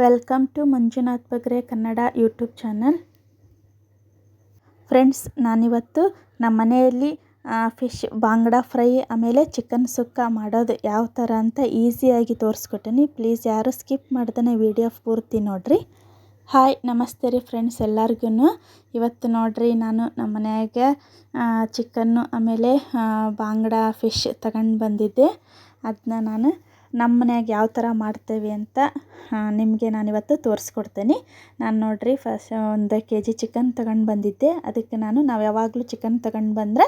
Welcome to Manjunath Bagre Kannada YouTube channel. Friends, ನಾನಿವತ್ತು ನಮ್ಮ ಮನೆಯಲ್ಲಿ ಫಿಶ್ ಬಾಂಗಡ ಫ್ರೈ ಆಮೇಲೆ ಚಿಕನ್ ಸುಕ್ಕ ಮಾಡೋದು ಯಾವ ಥರ ಅಂತ ಈಸಿಯಾಗಿ ತೋರಿಸ್ಕೊಟ್ಟೀನಿ. ಪ್ಲೀಸ್ ಯಾರು ಸ್ಕಿಪ್ ಮಾಡ್ದೇ ವಿಡಿಯೋ ಪೂರ್ತಿ ನೋಡಿರಿ. ಹಾಯ್, ನಮಸ್ತೆ ರೀ ಫ್ರೆಂಡ್ಸ್ ಎಲ್ಲರಿಗೂ ಇವತ್ತು ನೋಡಿರಿ ನಾನು ನಮ್ಮ ಮನ್ಯಾಗ ಚಿಕನ್ನು ಆಮೇಲೆ ಬಾಂಗಡ ಫಿಶ್ ತಗೊಂಡು ಬಂದಿದ್ದೆ. ಅದನ್ನ ನಾನು ನಮ್ಮ ಮನ್ಯಾಗ ಯಾವ ಥರ ಮಾಡ್ತೇವೆ ಅಂತ ನಿಮಗೆ ನಾನಿವತ್ತು ತೋರಿಸ್ಕೊಡ್ತೇನೆ. ನಾನು ನೋಡಿರಿ ಫಸ್ಟ್ ಒಂದು ಕೆ ಜಿ ಚಿಕನ್ ತಗೊಂಡು ಬಂದಿದ್ದೆ. ಅದಕ್ಕೆ ನಾನು ನಾವು ಯಾವಾಗಲೂ ಚಿಕನ್ ತಗೊಂಡು ಬಂದರೆ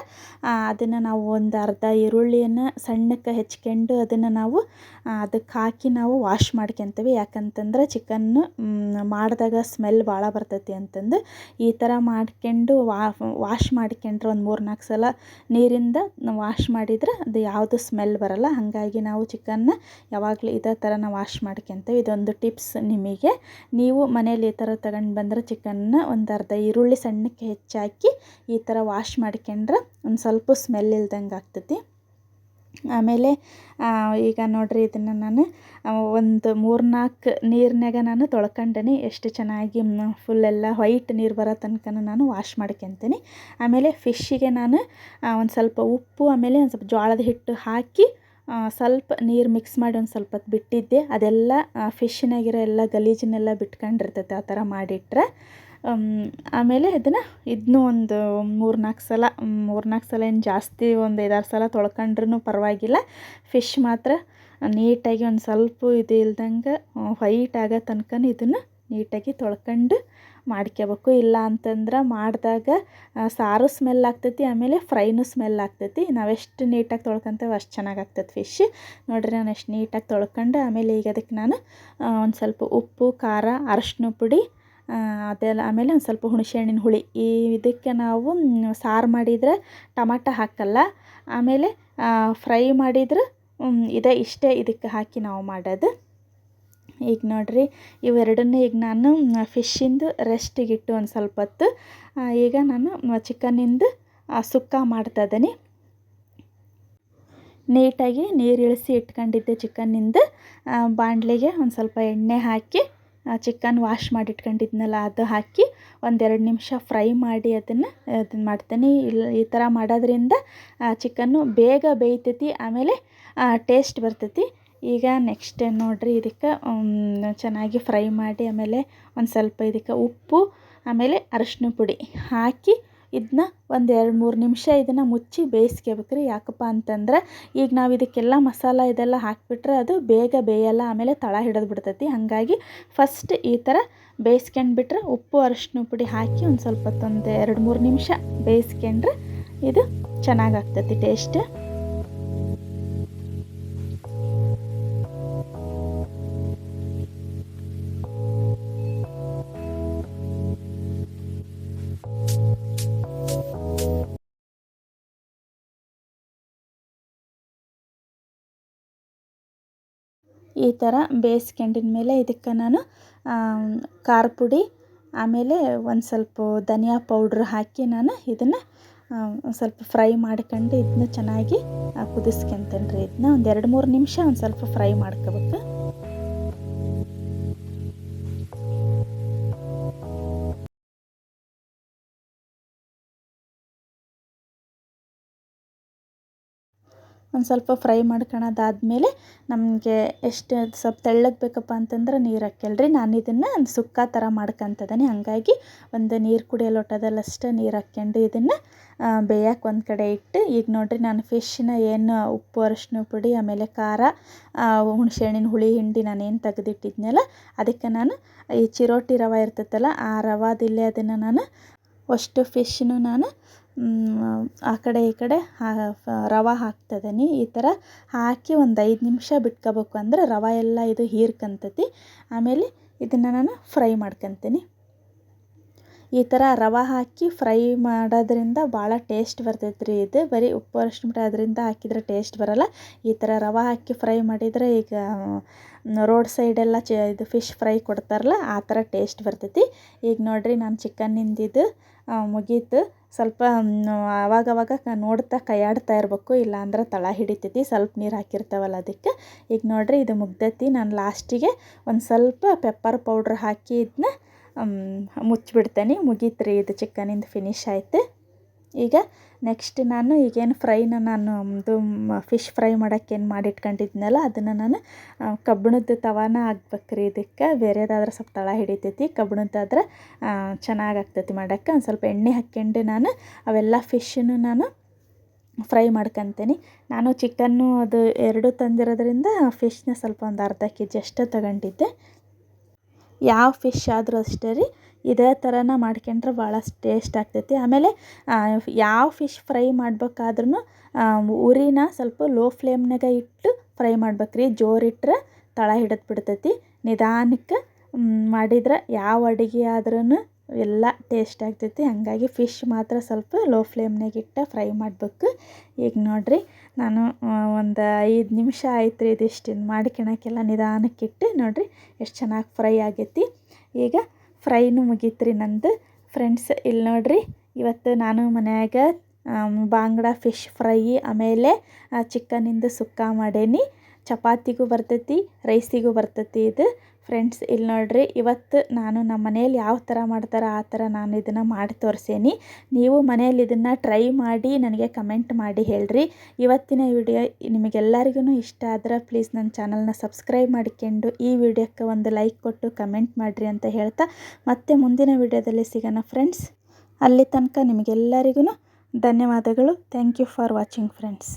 ಅದನ್ನು ನಾವು ಒಂದು ಅರ್ಧ ಈರುಳ್ಳಿಯನ್ನು ಸಣ್ಣಕ್ಕೆ ಹೆಚ್ಕೊಂಡು ಅದನ್ನು ನಾವು ಅದಕ್ಕೆ ಹಾಕಿ ನಾವು ವಾಶ್ ಮಾಡ್ಕೊತೀವಿ. ಯಾಕಂತಂದ್ರೆ ಚಿಕನ್ನು ಮಾಡಿದಾಗ ಸ್ಮೆಲ್ ಭಾಳ ಬರ್ತೈತಿ ಅಂತಂದು. ಈ ಥರ ಮಾಡ್ಕೊಂಡು ವಾಶ್ ಮಾಡ್ಕೊಂಡ್ರೆ ಒಂದು ಮೂರು ನಾಲ್ಕು ಸಲ ನೀರಿಂದ ವಾಶ್ ಮಾಡಿದ್ರೆ ಅದು ಯಾವುದು ಸ್ಮೆಲ್ ಬರಲ್ಲ. ಹಾಗಾಗಿ ನಾವು ಚಿಕನ್ನ ಯಾವಾಗಲೂ ಇದೇ ಥರ ನಾವು ವಾಶ್ ಮಾಡ್ಕೊತೀವಿ. ಇದೊಂದು ಟಿಪ್ಸ್ ನಿಮಗೆ. ನೀವು ಮನೇಲಿ ಈ ಥರ ತಗೊಂಡು ಬಂದರೆ ಚಿಕನ್ನ ಒಂದು ಅರ್ಧ ಈರುಳ್ಳಿ ಸಣ್ಣಕ್ಕೆ ಹೆಚ್ಚಾಕಿ ಈ ಥರ ವಾಶ್ ಮಾಡ್ಕೊಂಡ್ರೆ ಒಂದು ಸ್ವಲ್ಪ ಸ್ಮೆಲ್ ಇಲ್ದಂಗೆ ಆಗ್ತೈತಿ ಆಮೇಲೆ ಈಗ ನೋಡಿರಿ ಇದನ್ನು ನಾನು ಒಂದು ಮೂರು ನಾಲ್ಕು ನೀರಿನಾಗ ನಾನು ತೊಳ್ಕೊಂಡೇನಿ. ಎಷ್ಟು ಚೆನ್ನಾಗಿ ಫುಲ್ಲೆಲ್ಲ ವೈಟ್ ನೀರು ಬರೋ ತನಕ ನಾನು ವಾಶ್ ಮಾಡ್ಕೊತೀನಿ. ಆಮೇಲೆ ಫಿಶ್ಶಿಗೆ ನಾನು ಒಂದು ಸ್ವಲ್ಪ ಉಪ್ಪು, ಆಮೇಲೆ ಒಂದು ಸ್ವಲ್ಪ ಜೋಳದ ಹಿಟ್ಟು ಹಾಕಿ ಸ್ವಲ್ಪ ನೀರು ಮಿಕ್ಸ್ ಮಾಡಿ ಒಂದು ಸ್ವಲ್ಪ ಹೊತ್ತು ಬಿಟ್ಟಿದ್ದೆ. ಅದೆಲ್ಲ ಫಿಶ್ನಾಗಿರೋ ಎಲ್ಲ ಗಲೀಜನ್ನೆಲ್ಲ ಬಿಟ್ಕೊಂಡಿರ್ತೈತೆ ಆ ಥರ ಮಾಡಿಟ್ರೆ. ಆಮೇಲೆ ಇದನ್ನು ಇದನ್ನೂ ಒಂದು ಮೂರು ನಾಲ್ಕು ಸಲ ಮೂರು ನಾಲ್ಕು ಸಲ ಏನು ಜಾಸ್ತಿ ಒಂದು ಐದಾರು ಸಲ ತೊಳ್ಕೊಂಡ್ರೂ ಪರವಾಗಿಲ್ಲ. ಫಿಶ್ ಮಾತ್ರ ನೀಟಾಗಿ ಒಂದು ಸ್ವಲ್ಪ ಇದು ಇಲ್ದಂಗೆ ವೈಟ್ ಆಗೋ ತನಕ ಇದನ್ನು ನೀಟಾಗಿ ತೊಳ್ಕೊಂಡು ಮಾಡ್ಕೋಬೇಕು ಇಲ್ಲ ಅಂತಂದ್ರೆ ಮಾಡಿದಾಗ ಸಾರು ಸ್ಮೆಲ್ ಆಗ್ತೈತಿ, ಆಮೇಲೆ ಫ್ರೈನೂ ಸ್ಮೆಲ್ ಆಗ್ತೈತಿ. ನಾವೆಷ್ಟು ನೀಟಾಗಿ ತೊಳ್ಕೊತೇವೆ ಅಷ್ಟು ಚೆನ್ನಾಗಿ ಆಗ್ತೈತಿ ಫಿಶ್ ನೋಡಿರಿ ನಾನು ಎಷ್ಟು ನೀಟಾಗಿ ತೊಳ್ಕೊಂಡು, ಆಮೇಲೆ ಈಗ ಅದಕ್ಕೆ ನಾನು ಒಂದು ಸ್ವಲ್ಪ ಉಪ್ಪು, ಖಾರ ಅರಶಿನ ಪುಡಿ ಅದೆಲ್ಲ, ಆಮೇಲೆ ಒಂದು ಸ್ವಲ್ಪ ಹುಣಸೆ ಹಣ್ಣಿನ ಹುಳಿ. ಈ ಇದಕ್ಕೆ ನಾವು ಸಾರು ಮಾಡಿದರೆ ಟಮಾಟ ಹಾಕಲ್ಲ. ಆಮೇಲೆ ಫ್ರೈ ಮಾಡಿದ್ರೆ ಇದೇ ಇಷ್ಟೇ ಇದಕ್ಕೆ ಹಾಕಿ ನಾವು ಮಾಡೋದು. ಈಗ ನೋಡಿರಿ, ಇವೆರಡನ್ನು ಈಗ ನಾನು ಫಿಶ್ಶಿಂದು ರೆಸ್ಟಿಗಿಟ್ಟು ಒಂದು ಸ್ವಲ್ಪ ಹೊತ್ತು ಈಗ ನಾನು ಚಿಕನ್ನಿಂದು ಸುಕ್ಕ ಮಾಡ್ತಾ ಇದ್ದೀನಿ. ನೀಟಾಗಿ ನೀರು ಇಳಿಸಿ ಇಟ್ಕೊಂಡಿದ್ದೆ ಚಿಕನ್ನಿಂದ ಬಾಣಲೆಗೆ ಒಂದು ಸ್ವಲ್ಪ ಎಣ್ಣೆ ಹಾಕಿ ಚಿಕನ್ ವಾಶ್ ಮಾಡಿ ಇಟ್ಕೊಂಡಿದ್ನಲ್ಲ, ಅದು ಹಾಕಿ ಒಂದೆರಡು ನಿಮಿಷ ಫ್ರೈ ಮಾಡಿ ಅದನ್ನು ಅದನ್ನು ಮಾಡ್ತೀನಿ. ಇಲ್ಲ ಈ ಥರ ಮಾಡೋದ್ರಿಂದ ಚಿಕನ್ನು ಬೇಗ ಬೇಯ್ತೈತಿ, ಆಮೇಲೆ ಟೇಸ್ಟ್ ಬರ್ತೈತಿ. ಈಗ ನೆಕ್ಸ್ಟ್ ನೋಡಿರಿ ಇದಕ್ಕೆ ಚೆನ್ನಾಗಿ ಫ್ರೈ ಮಾಡಿ, ಆಮೇಲೆ ಒಂದು ಸ್ವಲ್ಪ ಇದಕ್ಕೆ ಉಪ್ಪು, ಆಮೇಲೆ ಅರಶಿನ ಪುಡಿ ಹಾಕಿ ಇದನ್ನ ಒಂದು ಎರಡು ಮೂರು ನಿಮಿಷ ಇದನ್ನು ಮುಚ್ಚಿ ಬೇಯಿಸ್ಕೋಬೇಕ್ರಿ. ಯಾಕಪ್ಪ ಅಂತಂದ್ರೆ ಈಗ ನಾವು ಇದಕ್ಕೆಲ್ಲ ಮಸಾಲ ಇದೆಲ್ಲ ಹಾಕಿಬಿಟ್ರೆ ಅದು ಬೇಗ ಬೇಯಲ್ಲ, ಆಮೇಲೆ ತಳ ಹಿಡಿದು ಬಿಡ್ತೈತಿ. ಹಾಗಾಗಿ ಫಸ್ಟ್ ಈ ಥರ ಬೇಯಿಸ್ಕೊಂಡ್ಬಿಟ್ರೆ ಉಪ್ಪು, ಅರಶಿನ ಪುಡಿ ಹಾಕಿ ಒಂದು ಸ್ವಲ್ಪ ಹೊತ್ತೊಂದು ಎರಡು ಮೂರು ನಿಮಿಷ ಬೇಯಿಸ್ಕೊಂಡ್ರೆ ಇದು ಚೆನ್ನಾಗಾಗ್ತೈತಿ ಟೇಸ್ಟ್ ಈ ಥರ ಬೇಯಿಸ್ಕೊಂಡಿದ ಮೇಲೆ ಇದಕ್ಕೆ ನಾನು ಖಾರ ಪುಡಿ, ಆಮೇಲೆ ಒಂದು ಸ್ವಲ್ಪ ಧನಿಯಾ ಪೌಡ್ರ್ ಹಾಕಿ ನಾನು ಇದನ್ನು ಒಂದು ಸ್ವಲ್ಪ ಫ್ರೈ ಮಾಡ್ಕೊಂಡು ಇದನ್ನ ಚೆನ್ನಾಗಿ ಕುದಿಸ್ಕೊಂತೇನೆ ರೀ. ಇದನ್ನ ಒಂದು ಎರಡು ಮೂರು ನಿಮಿಷ ಒಂದು ಸ್ವಲ್ಪ ಫ್ರೈ ಮಾಡ್ಕೋಬೇಕು. ಒಂದು ಸ್ವಲ್ಪ ಫ್ರೈ ಮಾಡ್ಕೊಳೋದಾದ್ಮೇಲೆ ನಮಗೆ ಎಷ್ಟು ಸ್ವಲ್ಪ ತೆಳ್ಳಗೆ ಬೇಕಪ್ಪ ಅಂತಂದ್ರೆ ನೀರು ಹಾಕ್ಯಲ್ರಿ. ನಾನು ಇದನ್ನು ಸುಕ್ಕ ಥರ ಮಾಡ್ಕೊತಿದ್ದೀನಿ ಹಾಗಾಗಿ ಒಂದು ನೀರು ಕುಡಿಯೋ ಲೋಟದಲ್ಲಷ್ಟೇ ನೀರು ಹಾಕ್ಕೊಂಡು ಇದನ್ನು ಬೇಯಕ್ಕೆ ಒಂದು ಕಡೆ ಇಟ್ಟು, ಈಗ ನೋಡಿರಿ ನಾನು ಫಿಶ್ನ ಏನು ಉಪ್ಪು ಅರಶಿನ ಪುಡಿ, ಆಮೇಲೆ ಖಾರ ಹುಣಸೆಹಣ್ಣಿನ ಹುಳಿ, ಹಿಂಡಿ ನಾನೇನು ತೆಗೆದಿಟ್ಟಿದ್ನಲ್ಲ, ಅದಕ್ಕೆ ನಾನು ಈ ಚಿರೋಟಿ ರವೆ ಇರ್ತೈತಲ್ಲ, ಆ ರವಾದಿಲ್ಲೇ ಅದನ್ನು ನಾನು ಅಷ್ಟು ಫಿಶ್ನು ನಾನು ಆ ಕಡೆ ಈ ಕಡೆ ರವೆ ಹಾಕ್ತದೀನಿ ಈ ಥರ ಹಾಕಿ ಒಂದು ಐದು ನಿಮಿಷ ಬಿಟ್ಕೋಬೇಕು ಅಂದ್ರೆ ರವೆ ಎಲ್ಲ ಇದು ಹೀರ್ಕಂತತಿ. ಆಮೇಲೆ ಇದನ್ನು ನಾನು ಫ್ರೈ ಮಾಡ್ಕೊತೀನಿ. ಈ ಥರ ರವೆ ಹಾಕಿ ಫ್ರೈ ಮಾಡೋದ್ರಿಂದ ಭಾಳ ಟೇಸ್ಟ್ ಬರ್ತೈತೆ ರೀ ಇದು. ಬರೀ ಉಪ್ಪು, ಅರಶಿನ ಪುಡಿ ಅದರಿಂದ ಹಾಕಿದರೆ ಟೇಸ್ಟ್ ಬರಲ್ಲ. ಈ ಥರ ರವೆ ಹಾಕಿ ಫ್ರೈ ಮಾಡಿದರೆ ಈಗ ರೋಡ್ ಸೈಡೆಲ್ಲ ಚ, ಇದು ಫಿಶ್ ಫ್ರೈ ಕೊಡ್ತಾರಲ್ಲ, ಆ ಥರ ಟೇಸ್ಟ್ ಬರ್ತೈತಿ. ಈಗ ನೋಡಿರಿ, ನಾನು ಚಿಕನ್ನಿಂದಿದ್ದು ಮುಗೀತು. ಸ್ವಲ್ಪ ಆವಾಗವಾಗ ನೋಡ್ತಾ ಕೈಯಾಡ್ತಾ ಇರಬೇಕು, ಇಲ್ಲಾಂದ್ರೆ ತಳ ಹಿಡಿತೈತಿ, ಸ್ವಲ್ಪ ನೀರು ಹಾಕಿರ್ತಾವಲ್ಲ ಅದಕ್ಕೆ. ಈಗ ನೋಡಿರಿ ಇದು ಮುಗ್ದೈತಿ, ನಾನು ಲಾಸ್ಟಿಗೆ ಒಂದು ಸ್ವಲ್ಪ ಪೆಪ್ಪರ್ ಪೌಡ್ರ್ ಹಾಕಿ ಇದನ್ನ ಮುಚ್ಚಿಬಿಡ್ತೇನೆ ಮುಗೀತು ರೀ ಇದು ಚಿಕನಿಂದು ಫಿನಿಶ್ ಆಯ್ತು. ಈಗ ನೆಕ್ಸ್ಟ್ ನಾನು ಈಗೇನು ಫ್ರೈನ ನಾನು, ಇದು ಫಿಶ್ ಫ್ರೈ ಮಾಡೋಕ್ಕೇನು ಮಾಡಿಟ್ಕೊಂಡಿದ್ನಲ್ಲ, ಅದನ್ನು ನಾನು ಕಬ್ಬಿಣದ ತವಾನ ಹಾಕ್ಬೇಕ್ರಿ ಇದಕ್ಕೆ. ಬೇರೆದಾದ್ರೆ ಸ್ವಲ್ಪ ತಳ ಹಿಡಿತೈತಿ ಕಬ್ಬಿಣದ್ದಾದ್ರೆ ಚೆನ್ನಾಗಿ ಆಗ್ತೈತಿ ಮಾಡೋಕ್ಕೆ. ಒಂದು ಸ್ವಲ್ಪ ಎಣ್ಣೆ ಹಾಕ್ಕೊಂಡು ನಾನು ಅವೆಲ್ಲ ಫಿಶ್ಶನ್ನು ನಾನು ಫ್ರೈ ಮಾಡ್ಕೊತೀನಿ. ನಾನು ಚಿಕನ್ನು ಅದು ಎರಡು ತಂದಿರೋದ್ರಿಂದ ಫಿಶ್ನ ಸ್ವಲ್ಪ ಒಂದು ಅರ್ಧ ಕೆ ಜಿ ಅಷ್ಟು ತಗೊಂಡಿದ್ದೆ. ಯಾವ ಫಿಶ್ ಆದರೂ ಅಷ್ಟೇ ರೀ, ಇದೇ ಥರನ ಮಾಡ್ಕೊಂಡ್ರೆ ಭಾಳ ಟೇಸ್ಟ್ ಆಗ್ತೈತಿ. ಆಮೇಲೆ ಯಾವ ಫಿಶ್ ಫ್ರೈ ಮಾಡ್ಬೇಕಾದ್ರೂ ಉರಿನ ಸ್ವಲ್ಪ ಲೋ ಫ್ಲೇಮ್ನಾಗ ಇಟ್ಟು ಫ್ರೈ ಮಾಡ್ಬೇಕ್ರಿ ಜೋರಿಟ್ರೆ ತಳ ಹಿಡಿದು ಬಿಡ್ತೈತಿ. ನಿಧಾನಕ್ಕೆ ಮಾಡಿದ್ರೆ ಯಾವ ಅಡುಗೆ ಆದ್ರೂ ಎಲ್ಲ ಟೇಸ್ಟ್ ಆಗ್ತೈತಿ. ಹಾಗಾಗಿ ಫಿಶ್ ಮಾತ್ರ ಸ್ವಲ್ಪ ಲೋ ಫ್ಲೇಮ್ನಾಗ ಇಟ್ಟು ಫ್ರೈ ಮಾಡಬೇಕು. ಈಗ ನೋಡಿರಿ, ನಾನು ಒಂದು ಐದು ನಿಮಿಷ ಆಯ್ತು ರೀ ಇದಿಷ್ಟು ಮಾಡ್ಕೊಳಕ್ಕೆಲ್ಲ ನಿಧಾನಕ್ಕಿಟ್ಟು ನೋಡಿರಿ ಎಷ್ಟು ಚೆನ್ನಾಗಿ ಫ್ರೈ ಆಗೈತಿ. ಈಗ ಫ್ರೈನು ರೀ ನಂದು. ಫ್ರೆಂಡ್ಸ್ ಇಲ್ಲಿ ನೋಡಿರಿ, ಇವತ್ತು ನಾನು ಮನ್ಯಾಗ ಬಾಂಗ್ಡ ಫಿಶ್ ಫ್ರೈ ಆಮೇಲೆ ಚಿಕನಿಂದ ಸುಕ್ಕ ಮಾಡೇನಿ. ಚಪಾತಿಗೂ ಬರ್ತೈತಿ ರೈಸಿಗೂ ಬರ್ತೈತಿ ಇದು. ಫ್ರೆಂಡ್ಸ್ ಇಲ್ಲಿ ನೋಡಿರಿ, ಇವತ್ತು ನಾನು ನಮ್ಮ ಮನೇಲಿ ಯಾವ ಥರ ಮಾಡ್ತಾರೆ ಆ ಥರ ನಾನು ಇದನ್ನು ಮಾಡಿ ತೋರಿಸೇನಿ. ನೀವು ಮನೇಲಿ ಇದನ್ನು ಟ್ರೈ ಮಾಡಿ ನನಗೆ ಕಮೆಂಟ್ ಮಾಡಿ ಹೇಳ್ರಿ. ಇವತ್ತಿನ ವಿಡಿಯೋ ನಿಮಗೆಲ್ಲರಿಗೂ ಇಷ್ಟ ಆದ್ರೆ ಪ್ಲೀಸ್ ನನ್ನ ಚಾನಲ್ನ ಸಬ್ಸ್ಕ್ರೈಬ್ ಮಾಡ್ಕೊಂಡು ಈ ವಿಡಿಯೋಕ್ಕೆ ಒಂದು ಲೈಕ್ ಕೊಟ್ಟು ಕಮೆಂಟ್ ಮಾಡಿರಿ ಅಂತ ಹೇಳ್ತಾ, ಮತ್ತೆ ಮುಂದಿನ ವಿಡಿಯೋದಲ್ಲಿ ಸಿಗೋಣ ಫ್ರೆಂಡ್ಸ್ ಅಲ್ಲಿ ತನಕ ನಿಮಗೆಲ್ಲರಿಗೂ ಧನ್ಯವಾದಗಳು. Thank you for watching friends